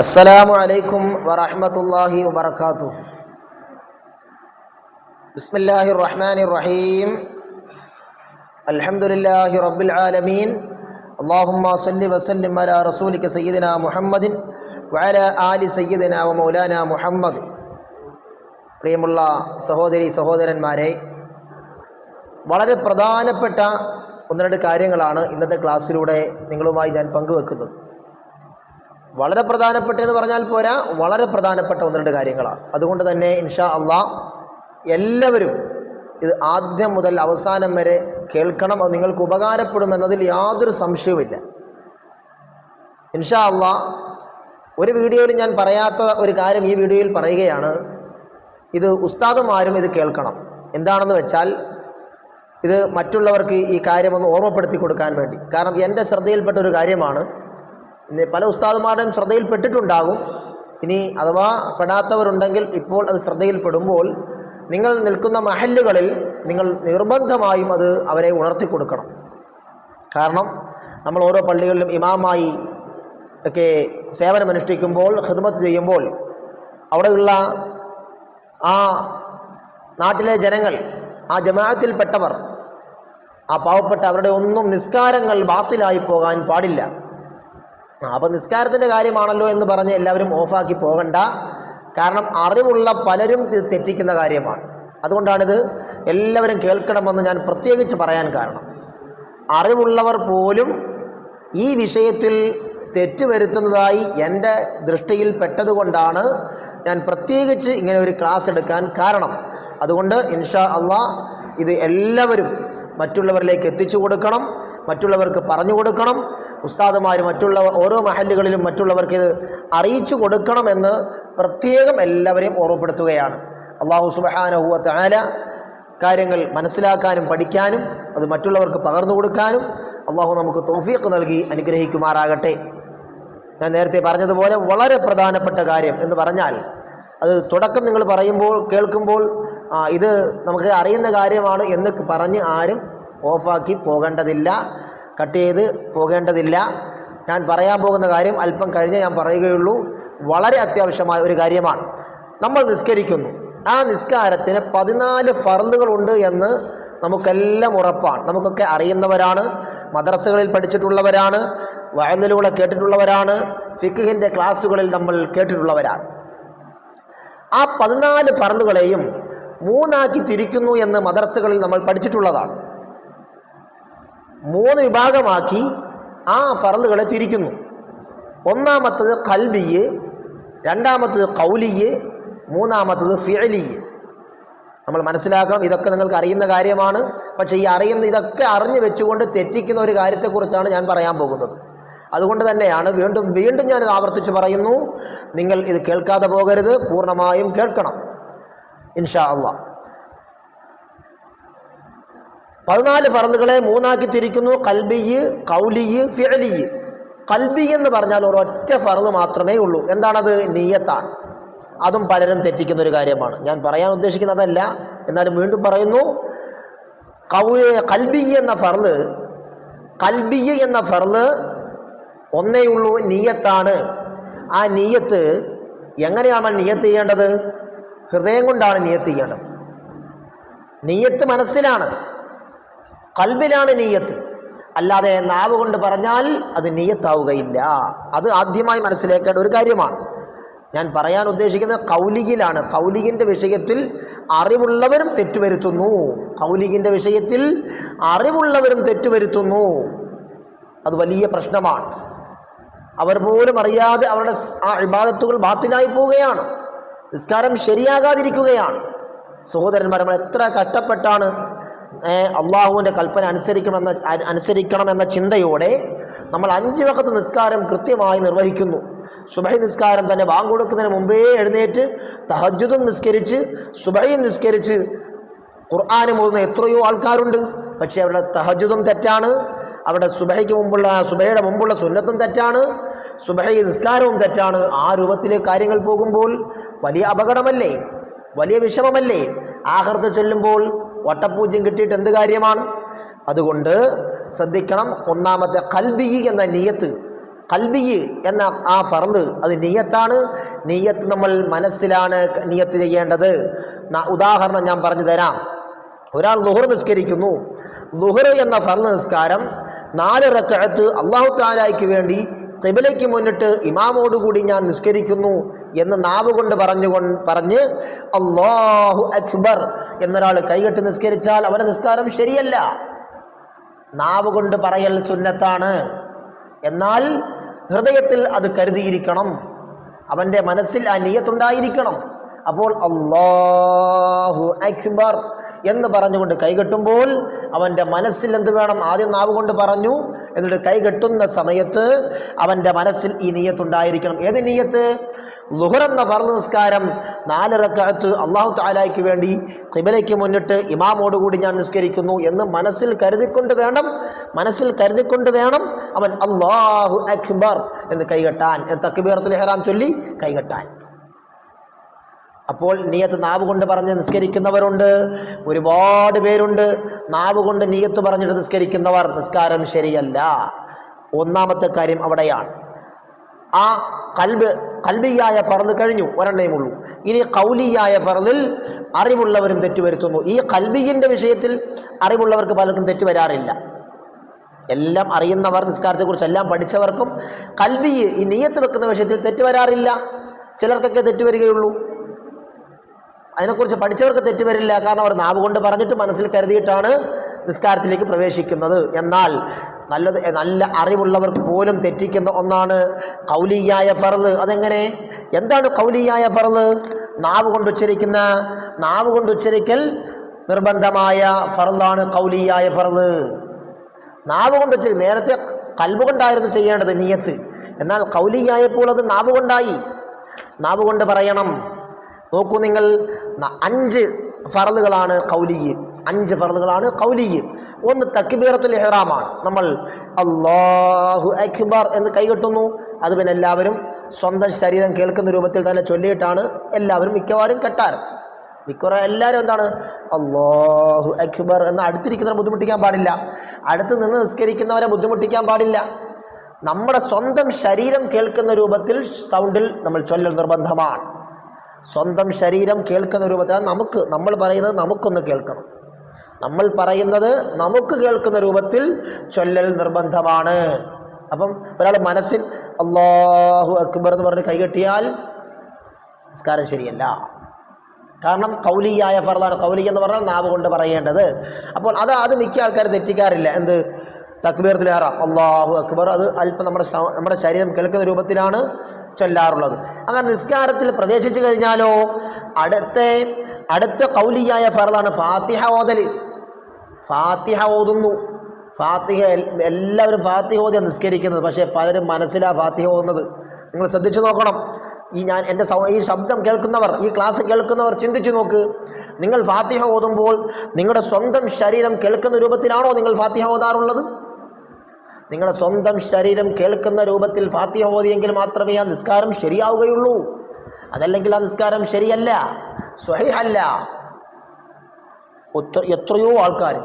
അസ്സലാമു അലൈക്കും വറഹ്മത്തുള്ളാഹി വബറകാതുഹു. ബിസ്മില്ലാഹി റഹ്മാൻ റഹീം അൽഹംദുലില്ലാഹി റബ്ബിൽ ആലമീൻ. അല്ലാഹുമ്മ സല്ലി വസല്ലിം അലാ റസൂലിക സയ്യിദനാ മുഹമ്മദിൻ വല ആലി സയ്യിദനാ വമൗലാനാ മുഹമ്മദ്. പ്രിയമുള്ള സഹോദരി സഹോദരന്മാരെ വളരെ പ്രധാനപ്പെട്ട ഒന്ന് രണ്ട് കാര്യങ്ങളാണ് ഇന്നത്തെ ക്ലാസ്സിലൂടെ നിങ്ങളുമായി ഞാൻ പങ്കുവെക്കുന്നത്. വളരെ പ്രധാനപ്പെട്ട എന്ന് പറഞ്ഞാൽ പോരാ വളരെ പ്രധാനപ്പെട്ട ഒന്ന് രണ്ട് കാര്യങ്ങളാണ് അതുകൊണ്ട് തന്നെ ഇൻഷാ അള്ളാ എല്ലാവരും ഇത് ആദ്യം മുതൽ അവസാനം വരെ കേൾക്കണം അത് നിങ്ങൾക്ക് ഉപകാരപ്പെടുമെന്നതിൽ യാതൊരു സംശയവുമില്ല. ഇൻഷാ അള്ളാ ഒരു വീഡിയോയിൽ ഞാൻ പറയാത്ത ഒരു കാര്യം ഈ വീഡിയോയിൽ പറയുകയാണ്. ഇത് ഉസ്താദുമാരും ഇത് കേൾക്കണം. എന്താണെന്ന് വെച്ചാൽ ഇത് മറ്റുള്ളവർക്ക് ഈ കാര്യമൊന്ന് ഓർമ്മപ്പെടുത്തി കൊടുക്കാൻ വേണ്ടി. കാരണം എന്റെ ശ്രദ്ധയിൽപ്പെട്ട ഒരു കാര്യമാണ് പല ഉസ്താദുമാരുടെയും ശ്രദ്ധയിൽപ്പെട്ടിട്ടുണ്ടാകും. ഇനി അഥവാ പെടാത്തവരുണ്ടെങ്കിൽ ഇപ്പോൾ അത് ശ്രദ്ധയിൽപ്പെടുമ്പോൾ നിങ്ങൾ നിൽക്കുന്ന മഹല്ലുകളിൽ നിങ്ങൾ നിർബന്ധമായും അത് അവരെ ഉണർത്തി കൊടുക്കണം കാരണം നമ്മൾ ഓരോ പള്ളികളിലും ഇമാമായി ഒക്കെ സേവനമനുഷ്ഠിക്കുമ്പോൾ ഹിദ്മത്ത് ചെയ്യുമ്പോൾ അവിടെയുള്ള ആ നാട്ടിലെ ജനങ്ങൾ ആ ജമാഅത്തിൽപ്പെട്ടവർ ആ പാവപ്പെട്ട അവരുടെ ഒന്നും നിസ്കാരങ്ങൾ ബാത്തിലായി പോകാൻ പാടില്ല. അപ്പം നിസ്കാരത്തിന്റെ കാര്യമാണല്ലോ എന്ന് പറഞ്ഞ് എല്ലാവരും ഓഫാക്കി പോകണ്ട. കാരണം അറിവുള്ള പലരും ഇത് തെറ്റിക്കുന്ന കാര്യമാണ്. അതുകൊണ്ടാണിത് എല്ലാവരും കേൾക്കണമെന്ന് ഞാൻ പ്രത്യേകിച്ച് പറയാൻ കാരണം. അറിവുള്ളവർ പോലും ഈ വിഷയത്തിൽ തെറ്റുവരുത്തുന്നതായി എന്റെ ദൃഷ്ടിയിൽ പെട്ടതുകൊണ്ടാണ് ഞാൻ പ്രത്യേകിച്ച് ഇങ്ങനെ ഒരു ക്ലാസ് എടുക്കാൻ കാരണം. അതുകൊണ്ട് ഇൻഷാ അള്ളാ ഇത് എല്ലാവരും മറ്റുള്ളവരിലേക്ക് എത്തിച്ചു കൊടുക്കണം മറ്റുള്ളവർക്ക് പറഞ്ഞു കൊടുക്കണം. ഉസ്താദുമാർ മറ്റുള്ള ഓരോ മഹല്ലുകളിലും മറ്റുള്ളവർക്ക് ഇത് അറിയിച്ചു കൊടുക്കണമെന്ന് പ്രത്യേകം എല്ലാവരെയും ഓർമ്മപ്പെടുത്തുകയാണ്. അള്ളാഹു സുബഹാനഹുവ താല കാര്യങ്ങൾ മനസ്സിലാക്കാനും പഠിക്കാനും അത് മറ്റുള്ളവർക്ക് പകർന്നു കൊടുക്കാനും അള്ളാഹു നമുക്ക് തോഫീക്ക് നൽകി അനുഗ്രഹിക്കുമാറാകട്ടെ. ഞാൻ നേരത്തെ പറഞ്ഞതുപോലെ വളരെ പ്രധാനപ്പെട്ട കാര്യം എന്ന് പറഞ്ഞാൽ അത് തുടക്കം നിങ്ങൾ പറയുമ്പോൾ കേൾക്കുമ്പോൾ ഇത് നമുക്ക് അറിയുന്ന കാര്യമാണ് എന്ന് പറഞ്ഞ് ആരും ഓഫാക്കി പോകേണ്ടതില്ല. കട്ട് ചെയ്ത് പോകേണ്ടതില്ല. ഞാൻ പറയാൻ പോകുന്ന കാര്യം അല്പം കഴിഞ്ഞ് ഞാൻ പറയുകയുള്ളൂ. വളരെ അത്യാവശ്യമായ ഒരു കാര്യമാണ്. നമ്മൾ നിസ്കരിക്കുന്നു. ആ നിസ്കാരത്തിന് പതിനാല് ഫർദുകളുണ്ട് എന്ന് നമുക്കെല്ലാം ഉറപ്പാണ്. നമുക്കൊക്കെ അറിയുന്നവരാണ്. മദ്രസകളിൽ പഠിച്ചിട്ടുള്ളവരാണ്. വയലിലൂടെ കേട്ടിട്ടുള്ളവരാണ്. ഫിഖിന്റെ ക്ലാസ്സുകളിൽ നമ്മൾ കേട്ടിട്ടുള്ളവരാണ്. ആ പതിനാല് ഫർദുകളെയും മൂന്നാക്കി തിരിക്കുന്നു എന്ന് മദ്രസകളിൽ നമ്മൾ പഠിച്ചിട്ടുള്ളതാണ്. മൂന്ന് വിഭാഗമാക്കി ആ ഫറലുകളെ തിരിക്കുന്നു. ഒന്നാമത്തത് കൽബിയെ രണ്ടാമത്തത് കൗലിയെ മൂന്നാമത്തത് ഫിയലിയെ നമ്മൾ മനസ്സിലാക്കണം ഇതൊക്കെ നിങ്ങൾക്ക് അറിയുന്ന കാര്യമാണ്. പക്ഷേ ഈ അറിയുന്ന ഇതൊക്കെ അറിഞ്ഞു വെച്ചുകൊണ്ട് തെറ്റിക്കുന്ന ഒരു കാര്യത്തെക്കുറിച്ചാണ് ഞാൻ പറയാൻ പോകുന്നത്. അതുകൊണ്ട് തന്നെയാണ് വീണ്ടും വീണ്ടും ഞാൻ ആവർത്തിച്ച് പറയുന്നു. നിങ്ങൾ ഇത് കേൾക്കാതെ പോകരുത് പൂർണമായും കേൾക്കണം. ഇൻഷാ അള്ളാഹ് പതിനാല് ഫറദുകളെ മൂന്നാക്കി തിരിക്കുന്നു കൽബിയ് കൗലിയ് ഫിഅലിയ്. കൽബി എന്ന് പറഞ്ഞാൽ ഒരൊറ്റ ഫറദ് മാത്രമേ ഉള്ളൂ. എന്താണത്? നീയത്താണ്. അതും പലരും തെറ്റിക്കുന്ന ഒരു കാര്യമാണ്. ഞാൻ പറയാൻ ഉദ്ദേശിക്കുന്നതല്ല എന്നാലും വീണ്ടും പറയുന്നു കൗലി കൽബി എന്ന ഫർൾ കൽബി എന്ന ഫർൾ ഒന്നേ ഉള്ളൂ നീയത്താണ്. ആ നീയത്ത് എങ്ങനെയാണ് നീയത്ത് ചെയ്യേണ്ടത്? ഹൃദയം കൊണ്ടാണ് നീയത്ത് ചെയ്യേണ്ടത്. നീയത്ത് മനസ്സിലാണ്. കൽബിലാണ് നീയത്ത്. അല്ലാതെ നാവ് കൊണ്ട് പറഞ്ഞാൽ അത് നീയത്താവുകയില്ല. അത് ആദ്യമായി മനസ്സിലാക്കേണ്ട ഒരു കാര്യമാണ്. ഞാൻ പറയാൻ ഉദ്ദേശിക്കുന്നത് കൗലികിലാണ് കൗലികിന്റെ വിഷയത്തിൽ അറിവുള്ളവരും തെറ്റുവരുത്തുന്നു. കൗലികിന്റെ വിഷയത്തിൽ അറിവുള്ളവരും തെറ്റുവരുത്തുന്നു. അത് വലിയ പ്രശ്നമാണ്. അവർ പോലും അറിയാതെ അവരുടെ ആ ഇബാദത്തുകൾ ബാത്തിലായി പോവുകയാണ്. നിസ്കാരം ശരിയാകാതിരിക്കുകയാണ്. സഹോദരന്മാർ നമ്മൾ എത്ര കഷ്ടപ്പെട്ടാണ് അള്ളാഹുവിന്റെ കൽപ്പന അനുസരിക്കണമെന്ന അനുസരിക്കണമെന്ന ചിന്തയോടെ നമ്മൾ അഞ്ച് വക്കത്ത് നിസ്കാരം കൃത്യമായി നിർവഹിക്കുന്നു. സുബൈ നിസ്കാരം തന്നെ വാങ്ങുകൊടുക്കുന്നതിന് മുമ്പേ എഴുന്നേറ്റ് തഹജുദും നിസ്കരിച്ച് സുബൈയും നിസ്കരിച്ച് ഖുർആാനും ഓതുന്ന എത്രയോ ആൾക്കാരുണ്ട്. പക്ഷേ അവരുടെ തഹജുദും തെറ്റാണ്. അവരുടെ സുബഹയ്ക്ക് മുമ്പുള്ള സുബഹയുടെ മുമ്പുള്ള സുന്നത്തും തെറ്റാണ്. സുബഹി നിസ്കാരവും തെറ്റാണ്. ആ രൂപത്തിലെ കാര്യങ്ങൾ പോകുമ്പോൾ വലിയ അപകടമല്ലേ? വലിയ വിഷമമല്ലേ? ആഹൃത ചൊല്ലുമ്പോൾ വട്ടപൂജ്യം കിട്ടിയിട്ട് എന്ത് കാര്യമാണ്? അതുകൊണ്ട് ശ്രദ്ധിക്കണം. ഒന്നാമത്തെ കൽബി എന്ന നീയത്ത്. കൽബി എന്ന ആ ഫർദ് അത് നീയത്താണ്. നീയത്ത് നമ്മൾ മനസ്സിലാണ് നീയത്ത് ചെയ്യേണ്ടത്. ഉദാഹരണം ഞാൻ പറഞ്ഞു തരാം. ഒരാൾ ലുഹർ നിസ്കരിക്കുന്നു. ലുഹർ എന്ന ഫർദ് നിസ്കാരം നാല് റക്കഴത്ത് അള്ളാഹു താലായ്ക്ക് വേണ്ടി തെബിലയ്ക്ക് മുന്നിട്ട് ഇമാമോടുകൂടി ഞാൻ നിസ്കരിക്കുന്നു. എന്ന് നാവ് കൊണ്ട് പറഞ്ഞു പറഞ്ഞ് അള്ളാഹു അക്ബർ എന്നൊരാൾ കൈകെട്ടി നിസ്കരിച്ചാൽ അവന്റെ നിസ്കാരം ശരിയല്ല. നാവ് കൊണ്ട് പറയൽ സുന്നത്താണ്. എന്നാൽ ഹൃദയത്തിൽ അത് കരുതിയിരിക്കണം. അവന്റെ മനസ്സിൽ ആ നീയത്തുണ്ടായിരിക്കണം. അപ്പോൾ അള്ളാഹു അക്ബർ എന്ന് പറഞ്ഞുകൊണ്ട് കൈകെട്ടുമ്പോൾ അവന്റെ മനസ്സിൽ എന്ത് വേണം? ആദ്യം നാവ് കൊണ്ട് പറഞ്ഞു. എന്നിട്ട് കൈകെട്ടുന്ന സമയത്ത് അവന്റെ മനസ്സിൽ ഈ നീയത്തുണ്ടായിരിക്കണം. ഏത് നീയത്ത്? ലുഹർ എന്ന ഫർദ് നിസ്കാരം നാല് അള്ളാഹു താലായ്ക്ക് വേണ്ടി കിബലയ്ക്ക് മുന്നിട്ട് ഇമാമോടുകൂടി ഞാൻ നിസ്കരിക്കുന്നു എന്ന് മനസ്സിൽ കരുതിക്കൊണ്ട് വേണം മനസ്സിൽ കരുതിക്കൊണ്ട് വേണം അവൻ അള്ളാഹു അക്ബർ എന്ന് കൈകെട്ടാൻ തക്ബീറത്തുൽ ഇഹ്റാം ചൊല്ലി കൈകെട്ടാൻ. അപ്പോൾ നീയത്ത് നാവ് കൊണ്ട് പറഞ്ഞ് നിസ്കരിക്കുന്നവരുണ്ട് ഒരുപാട് പേരുണ്ട്. നാവ് കൊണ്ട് നീയത്ത് പറഞ്ഞിട്ട് നിസ്കരിക്കുന്നവർ നിസ്കാരം ശരിയല്ല. ഒന്നാമത്തെ കാര്യം അവിടെയാണ്. ആ കൽബ് കൽബിയായ ഫറദ് കഴിഞ്ഞു ഒരെണ്ണയും ഉള്ളൂ. ഇനി കൗലിയായ ഫറദിൽ അറിവുള്ളവരും തെറ്റുവരുത്തുന്നു. ഈ കൽബിയിന്റെ വിഷയത്തിൽ അറിവുള്ളവർക്ക് പലർക്കും തെറ്റ് വരാറില്ല. എല്ലാം അറിയുന്നവർ നിസ്കാരത്തെക്കുറിച്ച് എല്ലാം പഠിച്ചവർക്കും കൽബി ഈ നീയത്ത് വെക്കുന്ന വിഷയത്തിൽ തെറ്റ് വരാറില്ല. ചിലർക്കൊക്കെ തെറ്റ് വരികയുള്ളൂ. അതിനെക്കുറിച്ച് പഠിച്ചവർക്ക് തെറ്റ് വരില്ല. കാരണം അവർ നാവ് കൊണ്ട് പറഞ്ഞിട്ട് മനസ്സിൽ കരുതിയിട്ടാണ് നിസ്കാരത്തിലേക്ക് പ്രവേശിക്കുന്നത്. എന്നാൽ നല്ലത് നല്ല അറിവുള്ളവർക്ക് പോലും തെറ്റിക്കുന്ന ഒന്നാണ് കൗലിയായ ഫറൽ അതെങ്ങനെ? എന്താണ് കൗലിയായ ഫറൽ നാവ് കൊണ്ട് ഉച്ചരിക്കുന്ന നാവ് കൊണ്ട് ഉച്ചരിക്കൽ നിർബന്ധമായ ഫറലാണ് കൗലിയായ ഫറൽ നാവ് കൊണ്ട് ഉച്ചരി നേരത്തെ കൽബ് കൊണ്ടായിരുന്നു ചെയ്യേണ്ടത് നീയത്ത്. എന്നാൽ കൗലിയായപ്പോൾ അത് നാവ് കൊണ്ടായി. നാവ് കൊണ്ട് പറയണം. നോക്കൂ നിങ്ങൾ അഞ്ച് ഫറലുകളാണ് കൗലിയ്. അഞ്ച് ഫറലുകളാണ് കൗലിയ്. ഒന്ന് തക്ബീറത്തുൽ ഇഹ്റാമാണ്. നമ്മൾ അള്ളാഹു അക്ബർ എന്ന് കൈകെട്ടുന്നു. അത് പിന്നെ എല്ലാവരും സ്വന്തം ശരീരം കേൾക്കുന്ന രൂപത്തിൽ തന്നെ ചൊല്ലിയിട്ടാണ് എല്ലാവരും മിക്കവാറും കെട്ടാറ്. മിക്കവാറും എല്ലാവരും എന്താണ്? അള്ളാഹു അക്ബർ എന്ന് അടുത്തിരിക്കുന്നവരെ ബുദ്ധിമുട്ടിക്കാൻ പാടില്ല. അടുത്ത് നിന്ന് നിസ്കരിക്കുന്നവരെ ബുദ്ധിമുട്ടിക്കാൻ പാടില്ല. നമ്മുടെ സ്വന്തം ശരീരം കേൾക്കുന്ന രൂപത്തിൽ സൗണ്ടിൽ നമ്മൾ ചൊല്ലൽ നിർബന്ധമാണ്. സ്വന്തം ശരീരം കേൾക്കുന്ന രൂപത്തിൽ നമുക്ക് നമ്മൾ പറയുന്നത് നമുക്കൊന്ന് കേൾക്കണം. നമ്മൾ പറയുന്നത് നമുക്ക് കേൾക്കുന്ന രൂപത്തിൽ ചൊല്ലൽ നിർബന്ധമാണ്. അപ്പം ഒരാൾ മനസ്സിൽ അള്ളാഹു അക്ബർ എന്ന് പറഞ്ഞ് കൈകെട്ടിയാൽ നിസ്കാരം ശരിയല്ല. കാരണം കൗലിയായ ഫർദാണ്. കൗലി എന്ന് പറഞ്ഞാൽ നാവ് കൊണ്ട് പറയേണ്ടത്. അപ്പോൾ അത് അത് മിക്ക ആൾക്കാർ തെറ്റിക്കാറില്ല. എന്ത്? തക്ബീർത്തിലേറാം അള്ളാഹു അക്ബർ. അത് അല്പം നമ്മുടെ നമ്മുടെ ശരീരം കേൾക്കുന്ന രൂപത്തിലാണ് ചൊല്ലാറുള്ളത്. അങ്ങനെ നിസ്കാരത്തിൽ പ്രവേശിച്ചു കഴിഞ്ഞാലോ? അടുത്ത അടുത്ത കൗലിയായ ഫർദാണ് ഫാത്തിഹ ഓതൽ ഫാത്തിഹ ഓതുന്നു. ഫാത്തിഹ എല്ലാവരും ഫാത്തിഹ ഓതിയാണ് നിസ്കരിക്കുന്നത്. പക്ഷേ പലരും മനസ്സിലാണ് ഫാത്തിഹ ഓതുന്നത്. നിങ്ങൾ ശ്രദ്ധിച്ചു നോക്കണം. ഈ ഞാൻ എന്റെ ഈ ശബ്ദം കേൾക്കുന്നവർ ഈ ക്ലാസ് കേൾക്കുന്നവർ ചിന്തിച്ചു നോക്ക്. നിങ്ങൾ ഫാത്തിഹ ഓതുമ്പോൾ നിങ്ങളുടെ സ്വന്തം ശരീരം കേൾക്കുന്ന രൂപത്തിലാണോ നിങ്ങൾ ഫാത്തിഹ ഓതാറുള്ളത്? നിങ്ങളുടെ സ്വന്തം ശരീരം കേൾക്കുന്ന രൂപത്തിൽ ഫാത്തിഹ ഓതിയെങ്കിൽ മാത്രമേ ആ നിസ്കാരം ശരിയാവുകയുള്ളൂ. അതല്ലെങ്കിൽ ആ നിസ്കാരം ശരിയല്ല സ്വഹിഹല്ല. എത്രയോ ആൾക്കാർ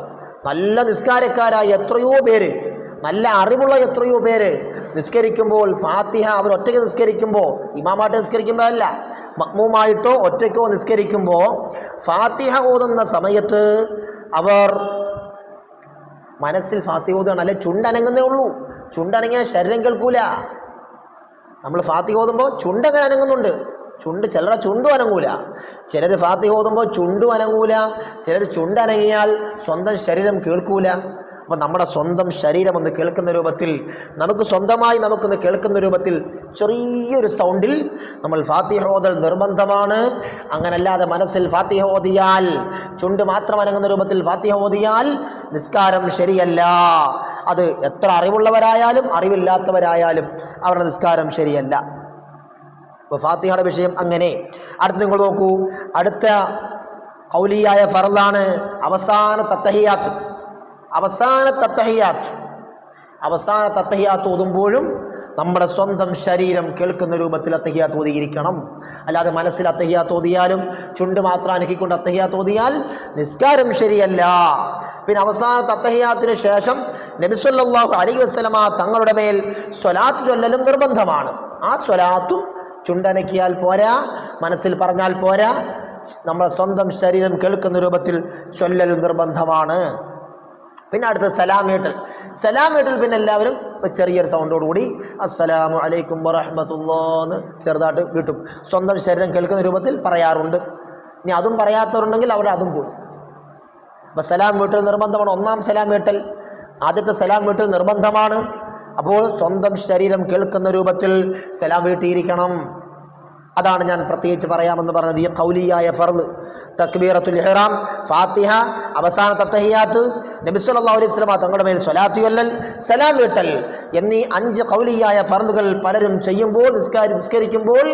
നല്ല നിസ്കാരക്കാരായ എത്രയോ പേര്. നല്ല അറിവുള്ള എത്രയോ പേര് നിസ്കരിക്കുമ്പോൾ ഫാത്തിഹ അവർ ഒറ്റയ്ക്ക് നിസ്കരിക്കുമ്പോൾ ഇമാമായിട്ട് നിസ്കരിക്കുമ്പോൾ അല്ല മക്മൂമായിട്ടോ ഒറ്റയ്ക്കോ നിസ്കരിക്കുമ്പോൾ ഫാത്തിഹ ഓതുന്ന സമയത്ത് അവർ മനസ്സിൽ ഫാത്തിഹ ഓതുകയാണ്. അല്ലെ ചുണ്ടനങ്ങുന്നേ ഉള്ളൂ. ചുണ്ടനങ്ങിയാൽ ശരീരം കേൾക്കൂല. നമ്മൾ ഫാത്തിഹ ഓതുമ്പോൾ ചുണ്ടങ്ങനെ അനങ്ങുന്നുണ്ട്. ചുണ്ട് ചിലരുടെ ചുണ്ടും അനങ്ങൂല. ചിലർ ഫാത്തി ഓതുമ്പോൾ ചുണ്ടും അനങ്ങൂല. ചിലർ ചുണ്ടനങ്ങിയാൽ സ്വന്തം ശരീരം കേൾക്കൂല. അപ്പോൾ നമ്മുടെ സ്വന്തം ശരീരം ഒന്ന് കേൾക്കുന്ന രൂപത്തിൽ നമുക്ക് സ്വന്തമായി നമുക്കൊന്ന് കേൾക്കുന്ന രൂപത്തിൽ ചെറിയൊരു സൗണ്ടിൽ നമ്മൾ ഫാത്തിഹോദൽ നിർബന്ധമാണ്. അങ്ങനല്ലാതെ മനസ്സിൽ ഫാത്തിഹ ഓതിയാൽ ചുണ്ട് മാത്രം അനങ്ങുന്ന രൂപത്തിൽ ഫാത്തിഹ ഓതിയാൽ നിസ്കാരം ശരിയല്ല. അത് എത്ര അറിവുള്ളവരായാലും അറിവില്ലാത്തവരായാലും അവരുടെ നിസ്കാരം ശരിയല്ല. അപ്പോൾ ഫാത്തിഹയുടെ വിഷയം അങ്ങനെ. അടുത്ത് നിങ്ങൾ നോക്കൂ. അടുത്ത കൗലിയായ ഫറലാണ് അവസാന തത്തഹിയാത്ത്. അവസാന തത്തഹിയാത്ത്. അവസാന തത്തഹിയാത്ത് ഓതുമ്പോഴും നമ്മുടെ സ്വന്തം ശരീരം കേൾക്കുന്ന രൂപത്തിൽ അത്തഹിയ തോതിയിരിക്കണം അല്ലാതെ മനസ്സിൽ അത്തഹിയ തോതിയാലും ചുണ്ട് മാത്രം അനക്കിക്കൊണ്ട് അത്തഹിയ തോതിയാൽ നിസ്കാരം ശരിയല്ല. പിന്നെ അവസാന അത്തഹിയാത്തിന് ശേഷം നബിസ്വല്ലാഹു വസ്ലമ തങ്ങളുടെ മേൽ സ്വലാത്ത് ചൊല്ലലും നിർബന്ധമാണ്. ആ സ്വലാത്തും ചുണ്ടനക്കിയാൽ പോരാ മനസ്സിൽ പറഞ്ഞാൽ പോരാ. നമ്മുടെ സ്വന്തം ശരീരം കേൾക്കുന്ന രൂപത്തിൽ ചൊല്ലൽ നിർബന്ധമാണ്. പിന്നെ അടുത്ത സലാം വീട്ടൽ സലാം വീട്ടൽ പിന്നെ എല്ലാവരും ചെറിയൊരു സൗണ്ടോടുകൂടി അസ്സലാമു അലൈക്കും വറഹ്മത്തുള്ളാന്ന് ചെറുതായിട്ട് വീട്ടും. സ്വന്തം ശരീരം കേൾക്കുന്ന രൂപത്തിൽ പറയാറുണ്ട്. ഇനി അതും പറയാത്തവരുണ്ടെങ്കിൽ അവിടെ അതും പോയി. അപ്പം സലാം വീട്ടൽ നിർബന്ധമാണ്. ഒന്നാം സലാം വീട്ടൽ ആദ്യത്തെ സലാം വീട്ടൽ നിർബന്ധമാണ്. അപ്പോൾ സ്വന്തം ശരീരം കേൾക്കുന്ന രൂപത്തിൽ സലാം വീട്ടിയിരിക്കണം. അതാണ് ഞാൻ പ്രത്യേകിച്ച് പറയാമെന്ന് പറഞ്ഞത്. ഈ കൗലിയായ ഫർദ് തക്ബീറത്തുൽ ഇഹ്റാം ഫാത്തിഹ അവസാന തത്തഹിയാത്ത് നബിസ്വല്ലാ അലൈഹി വസല്ലമ തങ്ങളുടെ മേൽ സ്വലാത്തി കൊല്ലൽ സലാം വീട്ടൽ എന്നീ അഞ്ച് കൗലിയായ ഫർദുകൾ പലരും ചെയ്യുമ്പോൾ നിസ്കാരി നിസ്കരിക്കുമ്പോൾ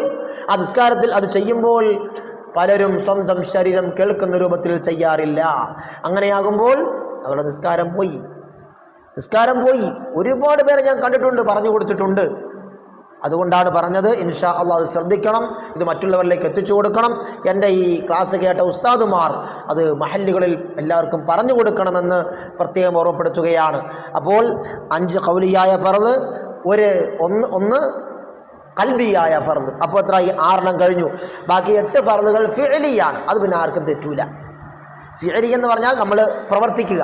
ആ നിസ്കാരത്തിൽ അത് ചെയ്യുമ്പോൾ പലരും സ്വന്തം ശരീരം കേൾക്കുന്ന രൂപത്തിൽ ചെയ്യാറില്ല. അങ്ങനെയാകുമ്പോൾ അവരുടെ നിസ്കാരം പോയി. നിസ്കാരം പോയി. ഒരുപാട് പേരെ ഞാൻ കണ്ടിട്ടുണ്ട് പറഞ്ഞു കൊടുത്തിട്ടുണ്ട്. അതുകൊണ്ടാണ് പറഞ്ഞത് ഇൻഷാ അള്ളാഹ് അത് ശ്രദ്ധിക്കണം ഇത് മറ്റുള്ളവരിലേക്ക് എത്തിച്ചു കൊടുക്കണം. എന്റെ ഈ ക്ലാസ് കേട്ട ഉസ്താദുമാർ അത് മഹല്ലുകളിൽ എല്ലാവർക്കും പറഞ്ഞു കൊടുക്കണമെന്ന് പ്രത്യേകം ഓർമ്മപ്പെടുത്തുകയാണ്. അപ്പോൾ അഞ്ച് കൗലിയായ ഫറദ് ഒരു ഒന്ന് ഒന്ന് കൽബിയായ ഫറദ് അപ്പോൾ എത്ര ഈ ആറെണ്ണം കഴിഞ്ഞു. ബാക്കി എട്ട് ഫറദുകൾ ഫിഅലിയാണ്. അത് പിന്നെ ആർക്കും തെറ്റൂല. ഫിഅലി എന്ന് പറഞ്ഞാൽ നമ്മൾ പ്രവർത്തിക്കുക.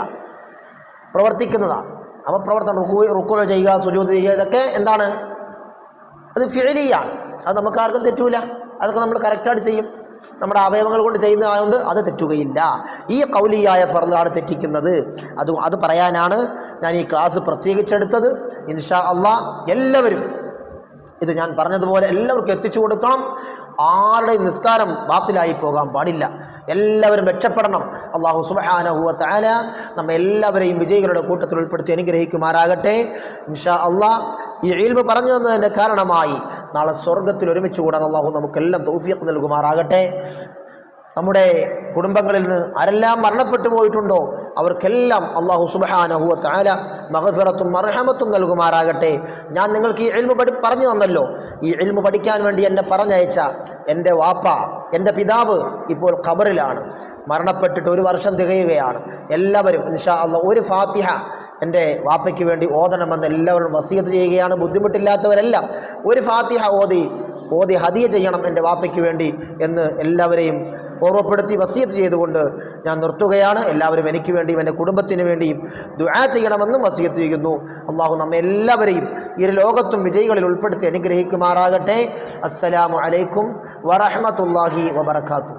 പ്രവർത്തിക്കുന്നതാണ്. അപ്പോൾ പ്രവർത്തനം റുക്കു റുക്കുകൾ ചെയ്യുക സുജൂത് ചെയ്യുക ഇതൊക്കെ എന്താണ്? അത് ഫിഴലിയാണ് അത് നമുക്ക് ആർക്കും തെറ്റൂല. അതൊക്കെ നമ്മൾ കറക്റ്റായിട്ട് ചെയ്യും. നമ്മുടെ അവയവങ്ങൾ കൊണ്ട് ചെയ്യുന്നതായതുകൊണ്ട് അത് തെറ്റുകയില്ല. ഈ കൗലിയായ ഫർദാണ് തെറ്റിക്കുന്നത്. അത് അത് പറയാനാണ് ഞാൻ ഈ ക്ലാസ് പ്രത്യേകിച്ചെടുത്തത്. ഇൻഷാ അള്ളാ എല്ലാവരും ഇത് ഞാൻ പറഞ്ഞതുപോലെ എല്ലാവർക്കും എത്തിച്ചു കൊടുക്കണം. ആരുടെയും നിസ്കാരം ബാത്തിലായി പോകാൻ പാടില്ല. എല്ലാവരും രക്ഷപ്പെടണം. അള്ളാഹു സുബാനഹുവ താല നമ്മ എല്ലാവരെയും വിജയികളുടെ കൂട്ടത്തിൽ ഉൾപ്പെടുത്തി അനുഗ്രഹിക്കുമാറാകട്ടെ. ഇൻഷാ അള്ളാഹ് ഈ ഇൽമ പറഞ്ഞു തന്നതിന്റെ കാരണമായി നാളെ സ്വർഗത്തിൽ ഒരുമിച്ച് കൂടാൻ അള്ളാഹു നമുക്കെല്ലാം തൗഫീഖ് നൽകുമാറാകട്ടെ. നമ്മുടെ കുടുംബങ്ങളിൽ നിന്ന് ആരെല്ലാം മരണപ്പെട്ടു പോയിട്ടുണ്ടോ? അവർക്കെല്ലാം അള്ളാഹു സുബാനഹുവ താല മഹഫിറത്തും മർഹമത്തും നൽകുമാറാകട്ടെ. ഞാൻ നിങ്ങൾക്ക് ഈ എൽമ പഠി പറഞ്ഞു തന്നല്ലോ. ഈ എൽമ പഠിക്കാൻ വേണ്ടി എന്നെ പറഞ്ഞയച്ച എന്റെ വാപ്പ എന്റെ പിതാവ് ഇപ്പോൾ ഖബറിലാണ്. മരണപ്പെട്ടിട്ട് ഒരു വർഷം തികയുകയാണ്. എല്ലാവരും ഇൻഷാ അള്ള ഒരു ഫാത്തിഹ എന്റെ വാപ്പയ്ക്ക് വേണ്ടി ഓതണമെന്ന് എല്ലാവരും വസീയത്ത് ചെയ്യുകയാണ്. ബുദ്ധിമുട്ടില്ലാത്തവരെല്ലാം ഒരു ഫാത്തിഹ ഓതി ഓതി ഹതിയ ചെയ്യണം എന്റെ വാപ്പയ്ക്ക് വേണ്ടി എന്ന് എല്ലാവരെയും ഓർമ്മപ്പെടുത്തി വസീയത്ത് ചെയ്തുകൊണ്ട് ഞാൻ നിർത്തുകയാണ്. എല്ലാവരും എനിക്ക് വേണ്ടിയും എന്റെ കുടുംബത്തിന് വേണ്ടിയും ദുആ ചെയ്യണമെന്നും വസീയത്ത് ചെയ്യുന്നു. അള്ളാഹു നമ്മെ എല്ലാവരെയും ഇരു ലോകത്തും വിജയികളിൽ ഉൾപ്പെടുത്തി അനുഗ്രഹിക്കുമാറാകട്ടെ. അസ്സലാമു അലൈക്കും വറഹമത്തല്ലാഹി വബർക്കാത്തു